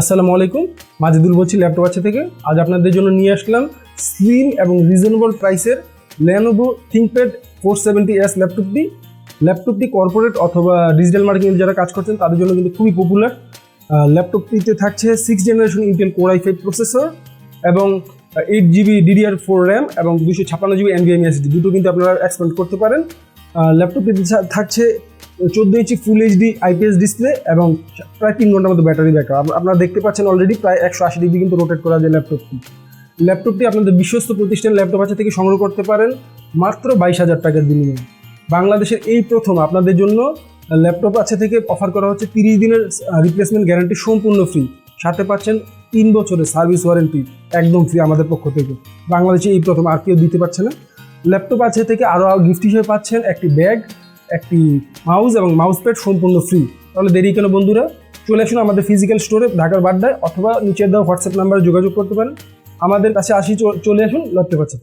আসসালামু আলাইকুম, মাজিদুল বলছি ল্যাপটপ আছে থেকে। আজ আপনাদের জন্য নিয়ে আসলাম স্লিম এবং রিজনেবল প্রাইসের Lenovo ThinkPad four seventy S ল্যাপটপটি। ল্যাপটপটি কর্পোরেট অথবা ডিজিটাল মার্কেটিং যারা কাজ করছেন, তাদের জন্য কিন্তু খুবই পপুলার ল্যাপটপটিতে থাকছে six generation Intel core I five processor এবং eight GB DDR four RAM এবং দুশো ছাপ্পান্ন জিবি এনভিএম এসডি দুটো কিন্তু আপনারা এক্সপেন্ড করতে পারেন। ল্যাপটপটিতে থাকছে চোদ্দ inch full HD IPS display এবং প্রায় তিন ঘণ্টার মতো ব্যাটারি ব্যাকআপ আপনারা দেখতে পাচ্ছেন অলরেডি প্রায় একশো আশি ডিগ্রি কিন্তু রোটেট করা যায় ল্যাপটপটি ল্যাপটপটি আপনাদের বিশ্বস্ত প্রতিষ্ঠান ল্যাপটপ আছে থেকে সংগ্রহ করতে পারেন মাত্র বাইশ হাজার টাকার বিনিময়ে। বাংলাদেশের এই প্রথম আপনাদের জন্য ল্যাপটপ আছে থেকে অফার করা হচ্ছে তিরিশ দিনের রিপ্লেসমেন্ট গ্যারান্টি সম্পূর্ণ ফ্রি সাথে পাচ্ছেন তিন বছরের সার্ভিস ওয়ারেন্টি একদম ফ্রি আমাদের পক্ষ থেকে। বাংলাদেশে এই প্রথম আর কেউ দিতে পারছে না। ল্যাপটপ আছে থেকে আরও গিফট হিসেবে পাচ্ছেন একটি ব্যাগ একটি মাউস এবং মাউস প্যাড সম্পূর্ণ ফ্রি তাহলে দেরি কেন বন্ধুরা? চলে আসুন আমাদের ফিজিক্যাল স্টোরে ঢাকার বাড্ডায়, অথবা নিচের দেওয়া হোয়াটসঅ্যাপ নাম্বারে যোগাযোগ করতে পারেন। আমাদের কাছে আসি চলে আসুন লড়তে আছে